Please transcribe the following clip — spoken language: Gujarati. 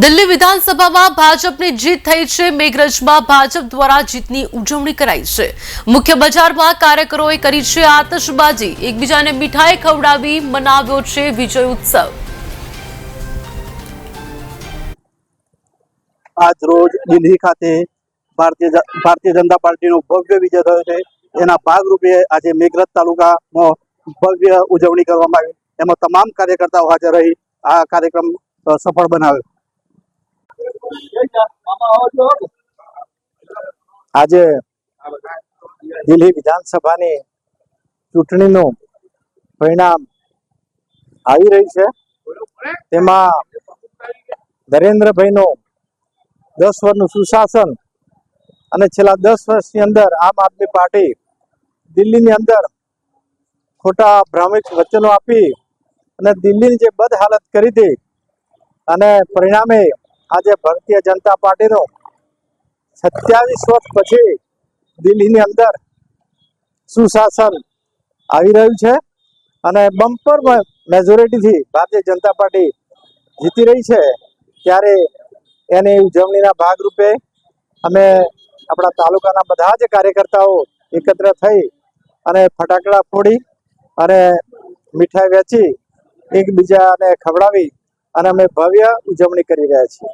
દિલ્હી વિધાનસભામાં ભાજપની જીત થઈ છે. મેઘરજમાં ભાજપ દ્વારા જીતની ઉજવણી કરાઈ છે. મુખ્ય બજારમાં કાર્યકરોએ કરી છે આતશબાજી. એકબીજાને મીઠાઈ ખવડાવી મનાવ્યો છે વિજય ઉત્સવ. આજ રોજ દિલ્હી ખાતે ભારતીય ભારતીય જનતા પાર્ટીનો ભવ્ય વિજય થયો છે. એના ભાગરૂપે આજે મેઘરજ તાલુકામાં ભવ્ય ઉજવણી કરવામાં આવી. એમાં તમામ કાર્યકર્તાઓ હાજર રહી. આ કાર્યક્રમ સફળ બનાવ્યો. આજે દિલ્હી વિધાનસભાની ચૂંટણીનું પરિણામ આવી રહ્યું છે. તેમાં નરેન્દ્રભાઈનું દસ વર્ષનું સુશાસન અને છેલ્લા દસ વર્ષની અંદર આમ આદમી પાર્ટી દિલ્હીની અંદર ખોટા ભ્રામિક વચનો આપી અને દિલ્હીની જે બદ હાલત કરી હતી અને પરિણામે આજે ભારતીય જનતા પાર્ટીનો સત્યાવીસ વર્ષ પછી દિલ્હીની અંદર સુશાસન આવી રહ્યું છે અને બમ્પર મેજોરિટીથી ભારતીય જનતા પાર્ટી જીતી રહી છે, ત્યારે એની ઉજવણીના ભાગરૂપે અમે આપણા તાલુકાના બધા જ કાર્યકર્તાઓ એકત્ર થઈ અને ફટાકડા ફોડી અને મીઠાઈ વેચી એકબીજાને ખવડાવી અને અમે ભવ્ય ઉજવણી કરી રહ્યા છીએ.